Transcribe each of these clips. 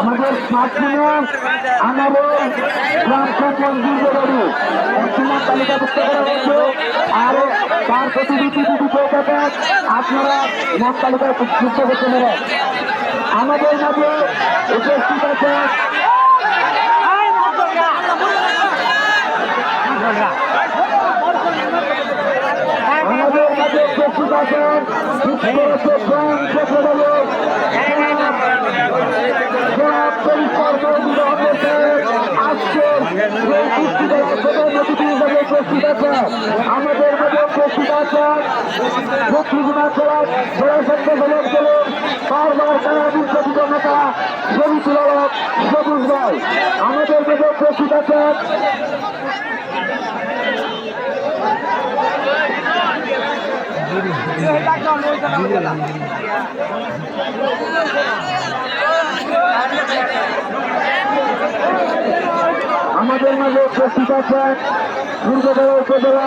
আমাদের স্মার্টফোনে আমাদের বাড়ি বর্তমান তালিকাভুক্ত করা হয়েছে। আর তার আপনারা নাম তালিকায় যুক্ত করতে আমাদের মাঝে উপস্থিত আছে আমাদের মাঝে উপস্থিত আছেন বিশ্বপ্রধান সেক্রেটারি জনাব পরিষ্কার মন্দির আজকে এই পুস্তিকায় প্রধান অতিথি হিসেবে উপস্থিত আছেন আমাদের মাঝে উপস্থিত আছেন জেলার জেলা সংসদ হলেন গেলেন বারবার সারাদিন কথিত নেতা ছবি তুলক সবুজ ভাই আমাদের মাঝে উপস্থিত আছেন আমাদের মাঝে উপস্থিত আছেন দুর্গাপুর উপজেলা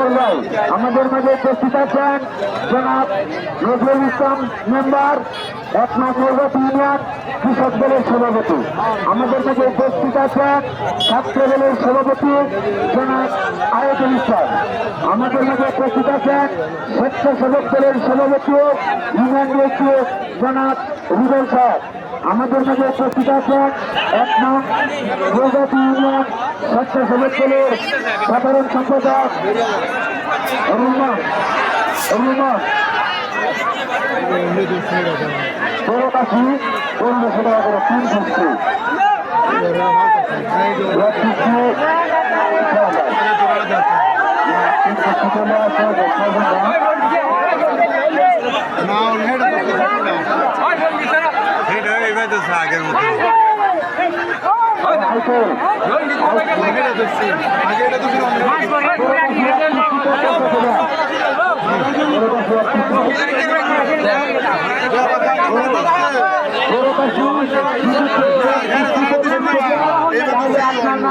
মোল্লাই আমাদের মাঝে উপস্থিত আছেন জনাব নজরুল ইসলাম মেম্বার এক নৈহাটি ইউনিয়ন কৃষক দলের সভাপতি। আমাদের মাঝে উপস্থিত আছেন ছাত্র দলের সভাপতি জনাব আয়তুল ইসলাম। আমাদের মাঝে উপস্থিত আছেন স্বেচ্ছাসেবক দলের সভাপতি ইউনিয়ন জনাব রুবেল স্যার আমাদের মাঝে উপস্থিত আছেন এক নং গৌহাটি ইউনিয়ন স্বেচ্ছাসেবক দলের সাধারণ সম্পাদক রুমান তো আগের মতো। বড় কাশি